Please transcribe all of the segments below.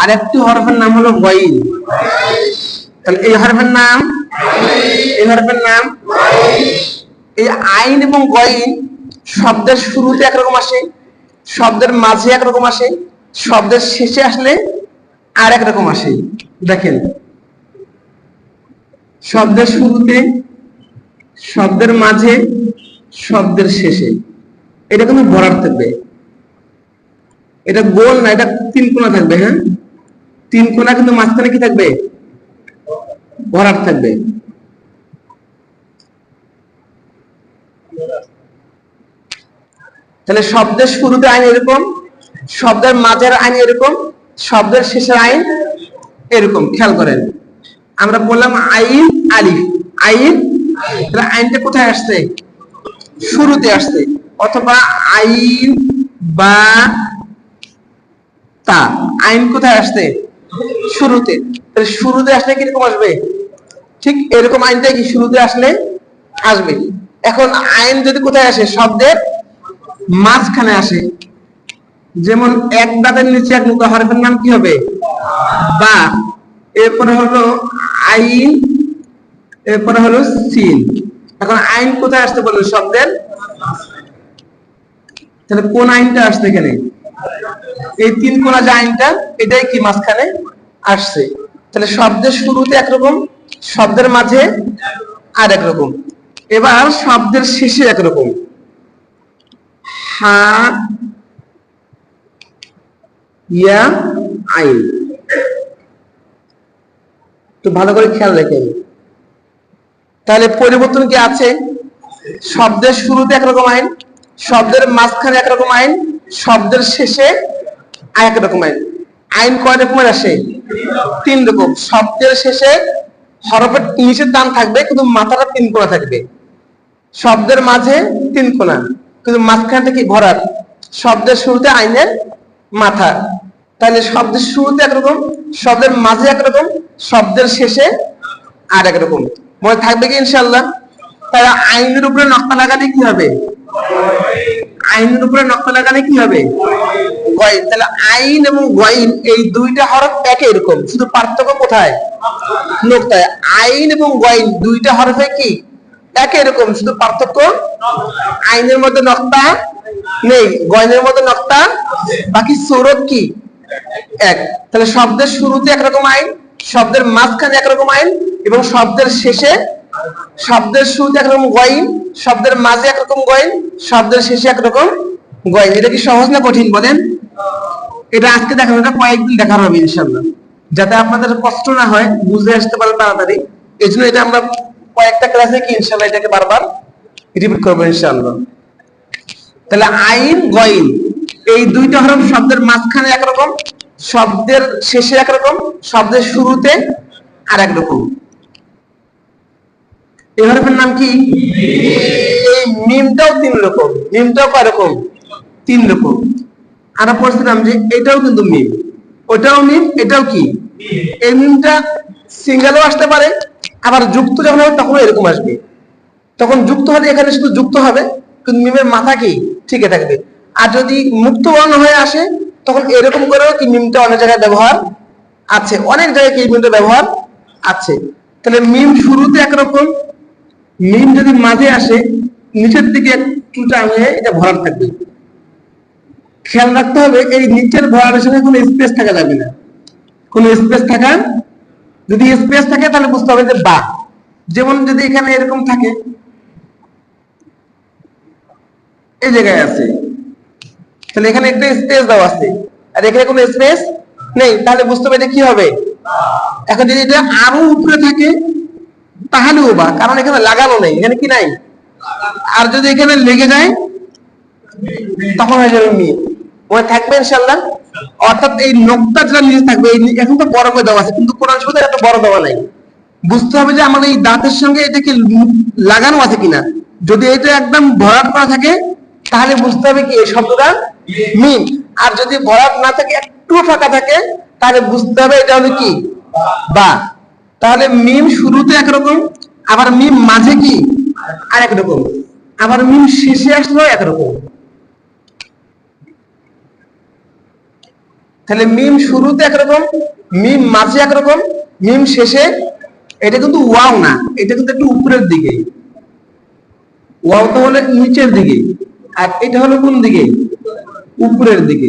আর একটি হরফের নাম হলো গইন তাহলে এই হরফের নাম? এই হরফের নাম? এই আইন এবং গইন শব্দের শুরুতে একরকম আসে, শব্দের মাঝে একরকম আসে, শব্দের শেষে আসলে আর একরকম আসে। দেখেন, শব্দের শুরুতে, শব্দের মাঝে, শব্দের শেষে। এটা কিন্তু থাকবে এটা গোল না, এটা তিন কোনা থাকবে হ্যাঁ? তিন কোনা কিন্তু মাঝখানে কি থাকবে? ভরাট থাকবে। তাহলে শব্দের শুরুতে আইন এরকম, শব্দের মাঝের আইন এরকম, শব্দের শেষের আইন এরকম, খেয়াল করেন। আমরা বললাম আইন আলিফ, আইন, তাহলে আইনটা কোথায় আসছে? শুরুতে আসছে, অথবা আইন বা তা আইন কোথায় আসতে শুরুতে। শুরুতে আসলে কীরকম আসবে? ঠিক এরকম আইনটা কি শুরুতে আসলে আসবে? এখন আইন যদি কোথায় আসে? শব্দের মাঝখানে আসে। যেমন এক দাঁতের নিচে এক মুখা হরফের নাম কি হবে? বা। এরপরে হলো আইন, এরপরে হলো সিন। এখন আইন কোথায় আসতে বলল? শব্দের তাহলে কোন আইনটা আসছে এখানে? এই তিন কোনা যে আইনটা, এটাই কি মাঝখানে আসছে? তাহলে শব্দের শুরুতে একরকম, শব্দের মাঝে আর একরকম। এবার শব্দের শেষে একরকম। হা, ইয়া, আইন। তো ভালো করে খেয়াল রাখেন তাহলে পরিবর্তন কি আছে? শব্দের শুরুতে একরকম আইন, শব্দের মাঝখানে একরকম আইন শব্দের শেষে আর একরকম আইন। কয় রকমের আসে? তিন রকম। শব্দের শেষে হরফের নিচের দান থাকবে, কিন্তু মাথাটা তিন কোণা থাকবে। শব্দের মাঝে তিন কোণা, কিন্তু মাঝখানটা কি ভরাট? শব্দের শুরুতে আইনের মাথা। তাহলে শব্দের শুরুতে একরকম শব্দের মাঝে একরকম শব্দের শেষে আর একরকম মনে থাকবে কি ইনশাল্লাহ তাহলে আইনের উপরে নকশা লাগালে কি হবে? আইনের উপরে নকশা লাগালে কি হবে? গয়েন। তাহলে আইন এবং গয়েন, এই দুইটা হরফ একই রকম, শুধু পার্থক্য কোথায়? নোক্তায়। আইন এবং গয়েন দুইটা হরফে কি? একই রকম, শুধু পার্থক্য? আইনের মধ্যে নকতা নেই, গয়নের মধ্যে নকতা বাকি সৌরভ কি? এক। তাহলে শব্দের শুরুতে একরকম আইন, শব্দের মাঝখানে একরকম আইন এবং শব্দের শেষে শব্দের শুরুতে একরকম গয়ন শব্দের মাঝে একরকম গয়ন শব্দের শেষে একরকম গয়ন এটা কি সহজ না কঠিন বলেন? এটা আজকে দেখানো, এটা কয়েকদিন দেখানো হবে ইনশাল্লাহ যাতে আপনাদের কষ্ট না হয়, বুঝে আসতে পারে তাড়াতাড়ি। এই জন্য এটা আমরা কয়েকটা ক্লাসে কি ইনশাল্লাহ এটাকে বারবার রিপিট করব ইনশাল্লাহ তাহলে আইন, গইন, এই দুইটা হরফ শব্দের মাঝখানে একরকম, শব্দের শেষে একরকম, শব্দের শুরুতে আর একরকম। এই হরফের নাম কি? এই মিমটাও তিন রকম মিমটাও কয় রকম তিন রকম। আমরা পড়ছিলাম যে এটাও কিন্তু মিম। ওটাও মিম, এটাও কি? এই মিমটা সিঙ্গেলও আসতে পারে, আবার যুক্ত যখন হবে তখন এরকম আসবে। তখন যুক্ত হলে এখানে শুধু যুক্ত হবে, কিন্তু মিমের মাথা কি? ঠিকই থাকবে। আর যদি মুক্ত বর্ণ হয়ে আসে, তখন এরকম করেও কি মিমটা অনেক জায়গায় ব্যবহার আছে। অনেক জায়গায় কি মিমটা ব্যবহার আছে। তাহলে মিম শুরুতে একরকম মিম যদি মাঝে আসে, নিচের দিকে একটু টাঙিয়ে এটা ভরাট থাকবে। খেয়াল রাখতে হবে, এই নিচের ভরাটের সঙ্গে কোনো স্পেস থাকা যাবে না। কোনো স্পেস থাকা, যদি স্পেস থাকে তাহলে বুঝতে হবে যে বা। যেমন যদি এখানে এরকম থাকে, এই জায়গায় আছে। তাহলে এখানে একটা স্পেস দেওয়া আছে। আর এখানে কোনো স্পেস নেই, তাহলে বুঝতে হবে এটা কি হবে? এখন যদি এটা আরও উপরে থাকে তাহলেও বা, কারণ এখানে লাগানো নেই, এখানে কি নাই? আর যদি এখানে লেগে যায়, তখন হয়ে যাবে মি মনে থাকবে ইনশাল্লাহ অর্থাৎ এই নোকটা যেটা নিচে থাকবে এখন তো বড় করে দেওয়া আছে, কিন্তু কোরআন শরীফে এত বড় দেওয়া নাই। বুঝতে হবে যে আমাদের এই দাঁতের সঙ্গে এটাকে লাগানো আছে কিনা? যদি এটা একদম ভরাট করা থাকে, তাহলে বুঝতে হবে কি এই শব্দটা মিম আর যদি ভরাট না থাকে একটু ফাঁকা থাকে, তাহলে বুঝতে হবে এটা হলো কি? বা। তাহলে মিম শুরুতে একরকম, আবার মিম মাঝে কি? আর একরকম আবার মিম শেষে আসলেও একরকম। তাহলে মিম শুরুতে একরকম, মিম মাঝে একরকম, মিম শেষে, এটা কিন্তু ওয়াও না, এটা কিন্তু একটু উপরের দিকে। ওয়াও তো হলো নিচের দিকে, আর এটা হলো কোন দিকে? উপরের দিকে।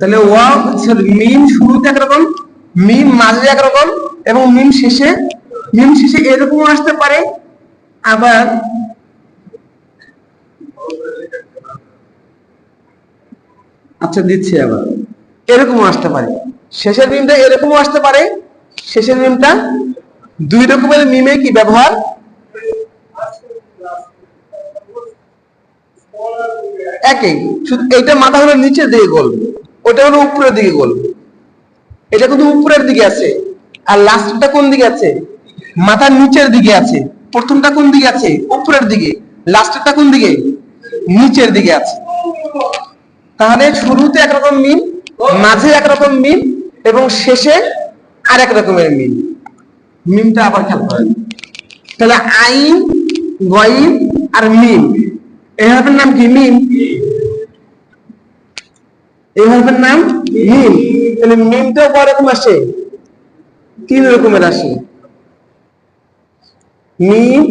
তাহলে ওয়াও sorry, মিম শুরুতে একরকম মিম মাঝে একরকম এবং মিম শেষে মিম শেষে এরকম আসতে পারে। আবার আচ্ছা দিচ্ছি আবার। এরকমও আসতে পারে। শেষের মিমটা এরকমও আসতে পারে। শেষের মিমটা দুই রকমের মিমে কি ব্যবহার? একই। শুধু এইটা মাথা হলো নিচে দিয়ে গোল। ওটা হলো উপরের দিকে গোল। এটা কিন্তু উপরের দিকে আছে। আর লাস্টটা কোন দিকে আছে? মাথার নিচের দিকে আছে। প্রথমটা কোন দিকে আছে? উপরের দিকে। লাস্টেরটা কোন দিকে? নিচের দিকে আছে। তাহলে শুরুতে একরকম মিম মাঝে একরকম মিল, এবং শেষে আর এক রকমের মিল। মিমটা আবার খেয়াল করেন। তাহলে আইন, গইন আর মিম এই নাম কি? মিম এই হরফের নাম? মিম। তাহলে মিমটাও কয় রকম আসে? তিন রকমের আসে। মিম।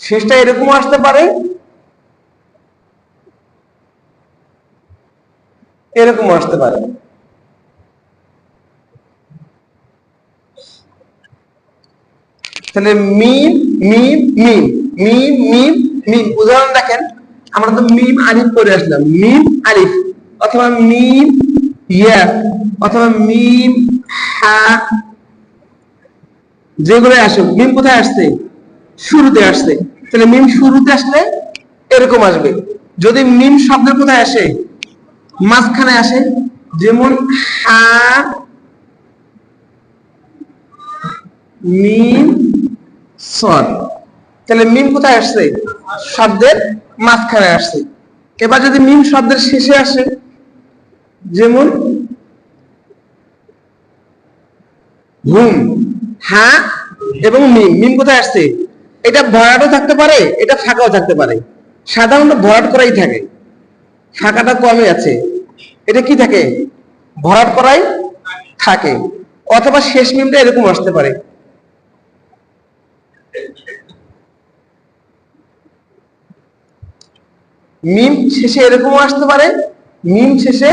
শেষটা এরকম আসতে পারে। এরকম আসতে পারে। তাহলে মিম মিম মিম মিম মিম। মিম, উদাহরণ দেখেন, আমরা তো মিম আলিফ করে আসলাম। মিম আলিফ অথবা মিম ইয়া, অথবা মিম হা যেগুলো আসুক, মিম কোথায় আসছে? শুরুতে আসছে। তাহলে মিম শুরুতে আসলে এরকম আসবে। যদি মিম শব্দের কোথায় আসে? মাঝখানে আসে। যেমন হা, মিম সদ তাহলে মিম কোথায় আসছে? শব্দের মাঝখানে আসছে। এবার যদি মিম শব্দের শেষে আসে, যেমন, হুম, হা এবং মিম মিম কোথায় আসছে? এটা ভরাটও থাকতে পারে, এটা ফাঁকাও থাকতে পারে। সাধারণত ভরাট করাই থাকে। ফাঁকাটা কমই আছে। এটা কি থাকে? ভরাট করাই থাকে। অথবা শেষ মিমটা এরকম আসতে পারে। মিম শেষে এরকমও আসতে পারে, মিম শেষে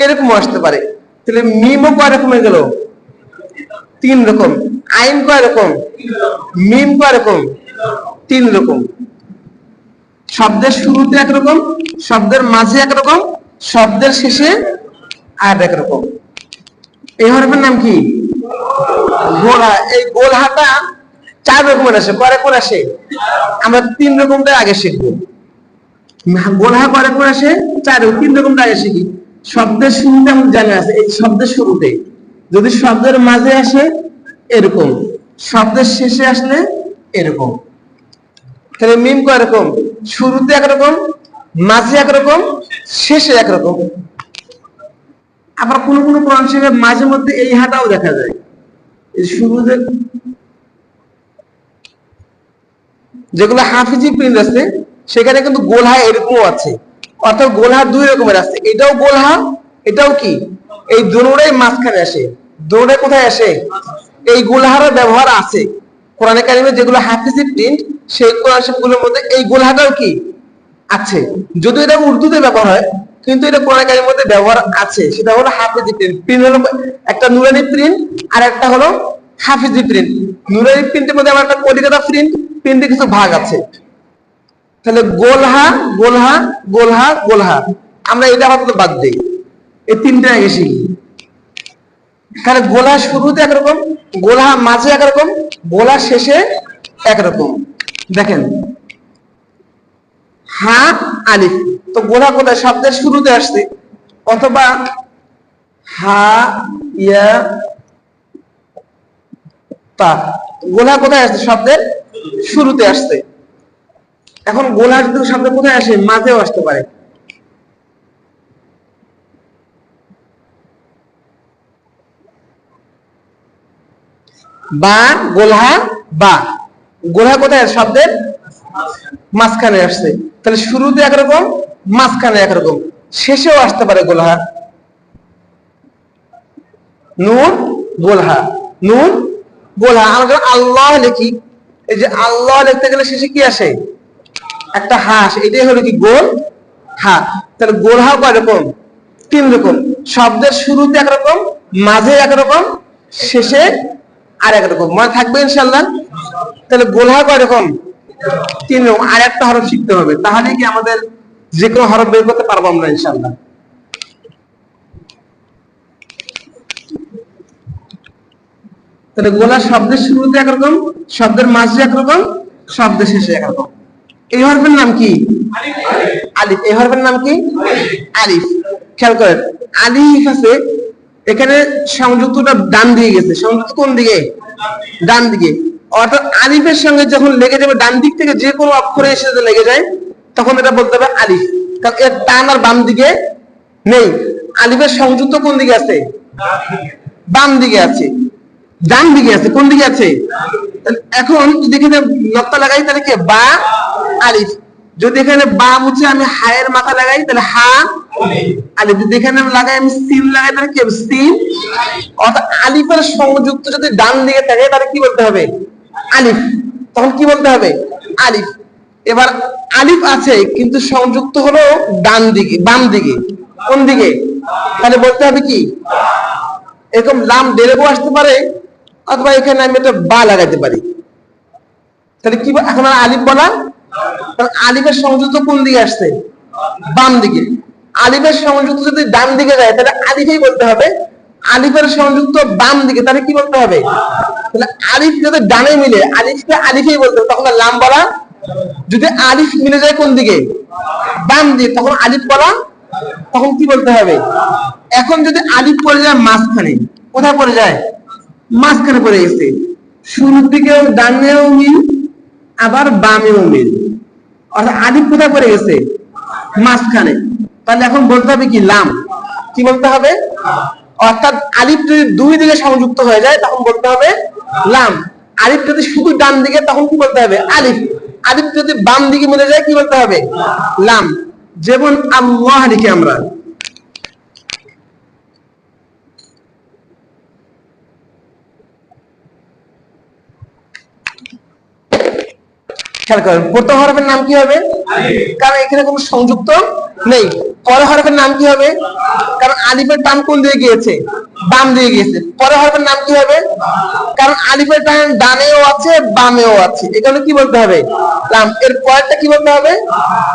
এরকমও আসতে পারে। তাহলে মিমও কয় রকম হয়ে গেল? তিন রকম। আইন কয় রকম? মিম কয় রকম? তিন রকম। শব্দের শুরুতে একরকম শব্দের মাঝে একরকম শব্দের শেষে আর একরকম এই হরফের নাম কি? গোলহা এই গোলহাটা চার রকমের আসে। কয় রকমের আসে? আমরা তিন রকমটা আগে শিখব। গোলহা কয় রকমের আসে, চার, তিন রকমটা আগে শিখি শব্দের শুরুতে আমরা জানা আছে এই শব্দের শুরুতে যদি শব্দের মাঝে আসে, এরকম। শব্দের শেষে আসলে এরকম। তাহলে মিম রকম? শুরুতে একরকম, মাঝে একরকম, শেষে একরকম। আবার কোন কোন কোরআন শরীফে মাঝে মধ্যে এই হাটাও দেখা যায়। শুরুতে যেগুলো হাফিজি প্রিন্ট আছে সেখানে কিন্তু গোলহা এরকমও আছে। অর্থাৎ গোলহা দুই রকমের আছে। এটাও গোলহা এটাও কি? এই দোনোটাই মাঝখানে আসে। দোনোটাই কোথায় আসে? এই গোলহার ব্যবহার আছে। কোরআনে কারিমে যেগুলো হাফিজি প্রিন্ট, সেই কোরআন শরীফগুলোর মধ্যে এই গোলহাটাও কি? আছে। যদিও এটা উর্দুতে ব্যবহার হয়, কিন্তু এটা কোরআন কারিমের মধ্যে ব্যবহার আছে। সেটা হলো হাফিজি প্রিন্ট। প্রিন্ট হলো একটা নুরানি প্রিন্ট আর একটা হলো হাফিজি প্রিন্ট। নুরানি প্রিন্টের মধ্যে আমার একটা কলিকাতা প্রিন্ট। প্রিন্টে কিছু ভাগ আছে। তাহলে গোলহা গোলহা গোলহা গোলহা। আমরা এটা আপাতত বাদ দিই। এই তিনটে আগে শিখি। তাহলে গোলা শুরুতে একরকম গোলা মাঝে একরকম গোলা শেষে একরকম। দেখেন। হা, আলিফ। তো গোলা কোথায়? শব্দের শুরুতে আসছে। অথবা হা, ইয়া, তা। গোলা কোথায় আসছে? শব্দের শুরুতে আসছে। এখন গোলা যদি শব্দ কোথায় আসে? মাঝেও আসতে পারে। বা গোলহা বা। গোলহা কোথায়? শব্দের মাঝখানে আসছে। তাহলে শুরুতে একরকম, মাঝখানে একরকম। শেষেও আসতে পারে গোলহা নুন গোলহা নুন গোলহা আমরা আল্লাহ লিখি। এই যে আল্লাহ লিখতে গেলে শেষে কি আসে? একটা হাঁস, এটাই হলো কি গোল হা তাহলে গোলহা কয় রকম? তিন রকম। শব্দের শুরুতে একরকম মাঝে একরকম শেষে আর একরকম মনে থাকবে ইনশাল্লাহ তাহলে গোলহা কয় রকম? তিন রকম। আর একটা হরফ শিখতে হবে। তাহলে কি আমাদের যে কোনো হরফ বের করতে পারব আমরা ইনশাল্লাহ তাহলে গোলা শব্দের শুরুতে একরকম শব্দের মাঝে একরকম শব্দের শেষে একরকম এই হরফের নাম কি? আলিফ। এই হরফের নাম কি? আলিফ। খেয়াল করেন আলিফ আছে এখানে সংযুক্তটা ডান দিকে গেছে। সংযুক্ত কোন দিকে? ডান দিকে। অর্থাৎ আলিফের সঙ্গে যখন লেগে যাবে ডান দিক থেকে যে কোনো অক্ষরে এসে যদি লেগে যায় তখন এটা বলতে হবে আলিফ। কারণ এর টান আর বাম দিকে নেই। আলিফের সংযুক্ত কোন দিকে আছে? বাম দিকে আছে। ডান দিকে আছে। কোন দিকে আছে? এখন যদি এখানে নক্তা লাগাই তাহলে কি? বা আলিফ। যদি এখানে বা বুঝে আমি হায়ের মাথা লাগাই, তাহলে হা আলিফ। যদি এখানে লাগাই, আমি সিন লাগাই, তাহলে কি সিন। অর্থাৎ আলিফের সংযুক্ত যদি ডান দিকে থাকে, তাহলে কি বলতে হবে? আলিফ। তখন কি বলতে হবে? আলিফ। এবার আলিফ আছে, কিন্তু সংযুক্ত হলো ডান দিকে, বাম দিকে। কোন দিকে? তাহলে বলতে হবে কি? এরকম লাম ডেরেবো আসতে পারে, অথবা এখানে আমি একটা বা লাগাতে পারি। তাহলে কি এখন আলিফ বলা আলিফের সংযুক্ত কোন দিকে আসছে? বাম দিকে। আলিফের সংযুক্ত যদি ডান দিকে যায়, তাহলে আলিফেই বলতে হবে। আলিফের সংযুক্ত বাম দিকে, তাহলে কি বলতে হবে? তাহলে আলিফ যদি ডানে মিলে, আলিফকে আলিফেই বলতে হবে। তখন লাম বলা, যদি আলিফ মিলে যায় কোন দিকে? বাম দিকে। তখন আলিফ বলা, তখন কি বলতে হবে? এখন যদি আলিফ পড়ে যায় মাঝখানে, কোথায় পড়ে যায়? মাঝখানে পড়ে গেছে। শুরুর দিকেও, ডানেও মিল আবার বামেও মিল অর্থাৎ আলিফ কোথায় পড়ে গেছে? মাঝখানে। তাহলে এখন বলতে হবে কি? লাম। কি বলতে হবে? অর্থাৎ আলিফ যদি দুই দিকে সংযুক্ত হয়ে যায়, তখন বলতে হবে লাম। আলিফ যদি শুধু ডান দিকে, তখন কি বলতে হবে? আলিফ। আলিফ যদি বাম দিকে মিলে যায়, কি বলতে হবে? লাম। যেমন আল্লাহ লিখি আমরা। খেয়াল করেন। প্রথম হরফের নাম কি হবে? কারণ এখানে কোনো সংযুক্ত নেই। পরের হরফের নাম কি হবে? কারণ আলিফের টান কোন দিকে গিয়েছে? বাম দিকে গিয়েছে। পরের হরফের নাম কি হবে? কারণ আলিফের টান ডানেও আছে বামেও আছে। এখানে কি বলতে হবে? লাম। এর পরেরটা কি বলতে হবে?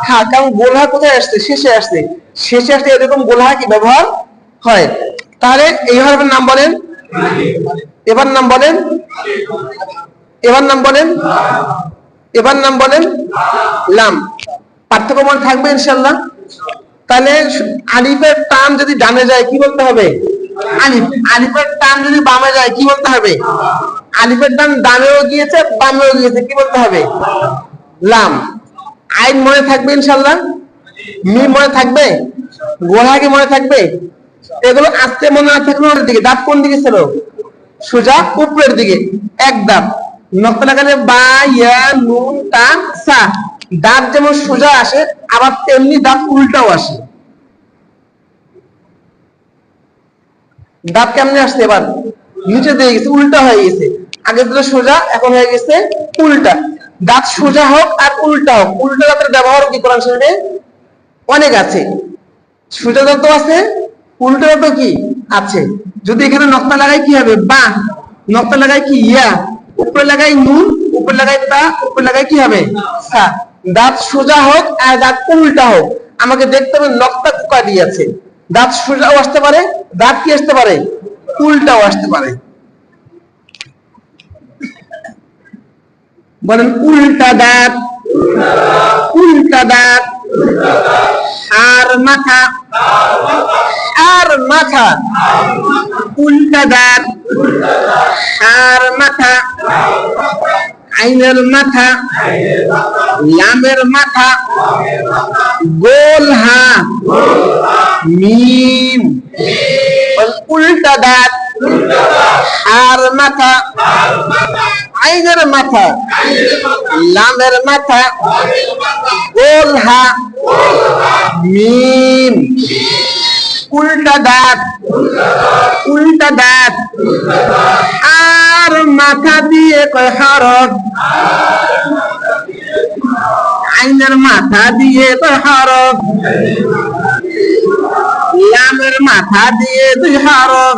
হ্যাঁ কারণ গোলহা কোথায় আসছে? শেষে আসছে। শেষে আসলে এরকম গোলহা কি ব্যবহার হয়? তাহলে এই হরফের নাম বলেন। এবার নাম বলেন। এবার নাম বলেন। এবার নাম বলেন লাম। পার্থক্য মনে থাকবে ইনশাল্লাহ তাহলে আলিফের টান যদি ডানে যায়, কি বলতে হবে? আলিফ। আলিফের টান যদি বামে যায়, কি বলতে হবে? আলিফের টান ডানেও গিয়েছে, বামেও গিয়েছে, কি বলতে হবে? লাম। আইন মনে থাকবে ইনশাল্লাহ মি মনে থাকবে? গোড়া কি মনে থাকবে? এগুলো আস্তে মনে না থাকলে দিকে, দাঁত কোন দিকে ছিল? সোজা উপরের দিকে, এক দাঁত। নক্ত লাগালে বা ইয়া নুন তা সা দাঁত যেমন সোজা আসে, আবার তেমনি দাঁত উল্টাও আসে। দাঁত কেমনে আসছে এবার? নিচে দিয়ে গেছে, উল্টা হয়ে গেছে। আগে ছিল সোজা, এখন হয়ে গেছে উল্টা। দাঁত সোজা হোক আর উল্টা হোক। উল্টা দাঁতের ব্যবহার কি কোরআন শরীফে? অনেক আছে। সোজা দাঁত আছে, উল্টা দাঁত কি? আছে। যদি এখানে নক্তা লাগাই কি হবে? বা। নক্তা লাগাই কি? ইয়া। উপরে লাগাই নুন, উপরে লাগাই তা, উপরে লাগাই কি হবে? সা দাঁত সোজা হোক আর দাঁত উল্টা হোক। আমাকে দেখতে হবে নক্তা কোকা দিয়ে আছে। দাঁত সোজাও আসতে পারে, দাঁত কি আসতে পারে? উল্টাও আসতে পারে। বলেন, উল্টা দাঁত উল্টা দাঁত। আর মাথা। আর মাথা। উল্টা দাঁত। আর মাথা। আইনের মাথা। লামের মাথা। গোল হা মিম। উল্টা আর মাথা। আইনের মাথা লামের মাথা গোল হা মিম, উল্টা দাঁত উল্টা দাঁত, আর মাথা দিয়ে কয় হরফ আইনের মাথা দিয়ে কয় হরফ মাথা দিয়ে দুই হরফ।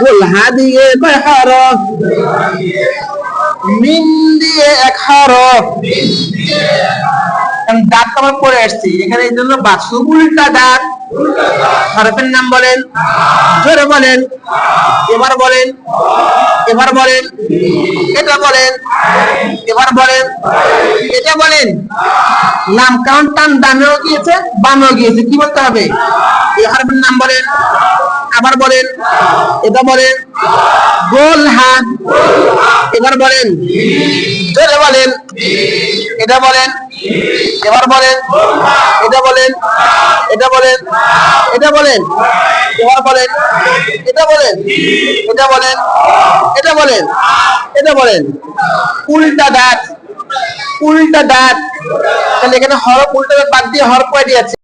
গোলহা দিয়ে কয় হরফ? মিন দিয়ে এক হরফ। কারণ দাঁত আমরা পড়ে আসছি। এখানে এই জন্য বাক্স। উল্টা দাঁত। হরফের নাম বলেন। জোরে বলেন। এবার বলেন। এবার বলেন। এটা বলেন। এবার বলেন। এটা বলেন। নাম কারণ টান ডানেও গিয়েছে, বামেও গিয়েছে। কি বলতে হবে? এই হরফের নাম বলেন। আবার বলেন। এটা বলেন। গোল হাত। এবার বলেন। জোরে বলেন। এটা বলেন। এবার বলেন, এটা বলেন এটা বলেন এটা বলেন, এবার বলেন, এটা বলেন এটা বলেন এটা বলেন এটা বলেন। উল্টা দাঁত উল্টা দাঁত তাহলে এখানে হরফ উল্টা দাঁত বাদ দিয়ে হরফ কয়টি আছে